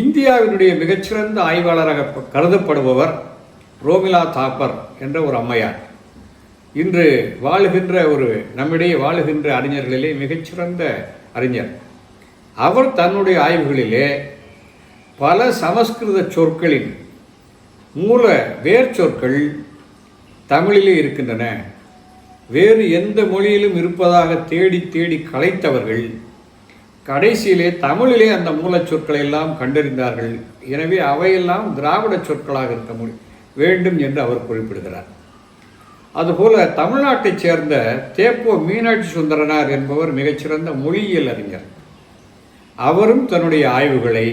இந்தியாவினுடைய மிகச்சிறந்த ஆய்வாளராக கருதப்படுபவர் ரோமிலா தாப்பர் என்ற ஒரு அம்மையார். இன்று வாழுகின்ற ஒரு நம்மிடையே வாழுகின்ற அறிஞர்களிலே மிகச்சிறந்த அறிஞர். அவர் தன்னுடைய ஆய்வுகளிலே பல சமஸ்கிருத சொற்களின் மூல வேர் சொற்கள் தமிழிலே இருக்கின்றன. வேறு எந்த மொழியிலும் இருப்பதாக தேடி தேடி கலைத்தவர்கள் கடைசியிலே தமிழிலே அந்த மூலச் சொற்களை எல்லாம் கண்டறிந்தார்கள். எனவே அவையெல்லாம் திராவிட சொற்களாக இருக்க முடியும் வேண்டும் என்று அவர் குறிப்பிடுகிறார். அதுபோல தமிழ்நாட்டைச் சேர்ந்த தேப்போ மீனாட்சி சுந்தரனார் என்பவர் மிகச்சிறந்த மொழியியல் அறிஞர். அவரும் தன்னுடைய ஆய்வுகளை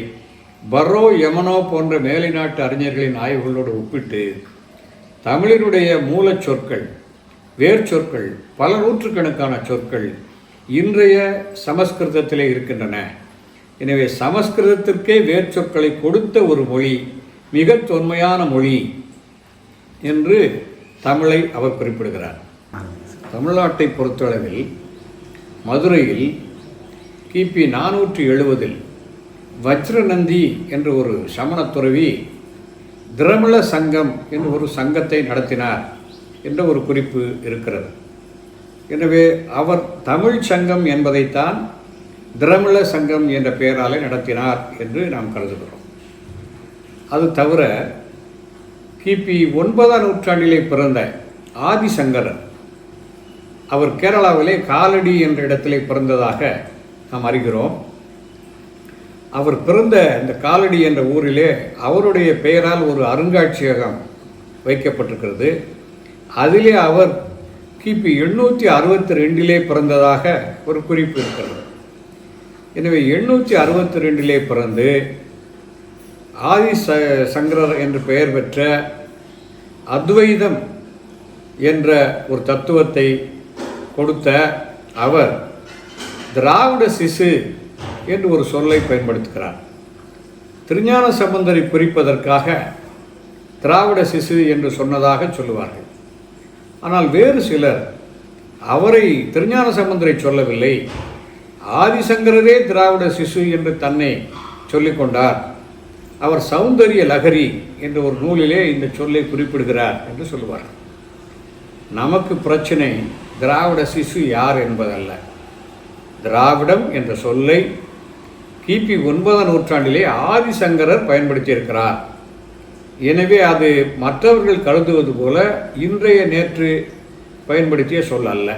பரோ யமனோ போன்ற மேலை நாட்டு அறிஞர்களின் ஆய்வுகளோடு ஒப்பிட்டு தமிழினுடைய மூலச் சொற்கள் வேர் சொற்கள் பல நூற்றுக்கணக்கான சொற்கள் இன்றைய சமஸ்கிருதத்திலே இருக்கின்றன. எனவே சமஸ்கிருதத்திற்கே வேர்ச்சொற்களை கொடுத்த ஒரு மொழி மிக தொன்மையான மொழி என்று தமிழை அவர் குறிப்பிடுகிறார். தமிழ்நாட்டை பொறுத்தளவில் மதுரையில் கிபி நானூற்றி எழுபதில் வஜ்ரநந்தி என்ற ஒரு சமணத் துறவி திரமிழ சங்கம் என்று ஒரு சங்கத்தை நடத்தினார் என்ற ஒரு குறிப்பு இருக்கிறது. எனவே அவர் தமிழ் சங்கம் என்பதைத்தான் திரமிழ சங்கம் என்ற பெயராலே நடத்தினார் என்று நாம் கருதுகிறோம். அது தவிர கிபி ஒன்பதாம் நூற்றாண்டிலே பிறந்த ஆதிசங்கரர் அவர் கேரளாவிலே காலடி என்ற இடத்திலே பிறந்ததாக நாம் அறிகிறோம். அவர் பிறந்த இந்த காலடி என்ற ஊரிலே அவருடைய பெயரால் ஒரு அருங்காட்சியகம் வைக்கப்பட்டிருக்கிறது. அதிலே அவர் கிபி எண்ணூற்றி அறுபத்தி ரெண்டிலே பிறந்ததாக ஒரு குறிப்பு இருக்கிறது. எனவே எண்ணூற்றி அறுபத்தி ரெண்டிலே பிறந்து ஆதி ச சங்கரர் என்று பெயர் பெற்ற அத்வைதம் என்ற ஒரு தத்துவத்தை கொடுத்த அவர் திராவிட சிசு என்று ஒரு சொல்லை பயன்படுத்துகிறார். திருஞான சம்பந்தரை குறிப்பதற்காக திராவிட சிசு என்று சொன்னதாக சொல்லுவார்கள். ஆனால் வேறு சிலர் அவரை திருஞான சம்பந்தரை சொல்லவில்லை. ஆதிசங்கரரே திராவிட சிசு என்று தன்னை சொல்லிக்கொண்டார் அவர் சௌந்தரிய லகரி என்ற ஒரு நூலிலே இந்த சொல்லை குறிப்பிடுகிறார் என்று சொல்லுவார். நமக்கு பிரச்சனை திராவிட சிசு யார் என்பதல்ல. திராவிடம் என்ற சொல்லை கிபி ஒன்பதாம் நூற்றாண்டிலே ஆதிசங்கரர் பயன்படுத்தியிருக்கிறார். எனவே அது மற்றவர்கள் கருதுவது போல இன்றைய நேற்று பயன்படுத்திய சொல் அல்ல.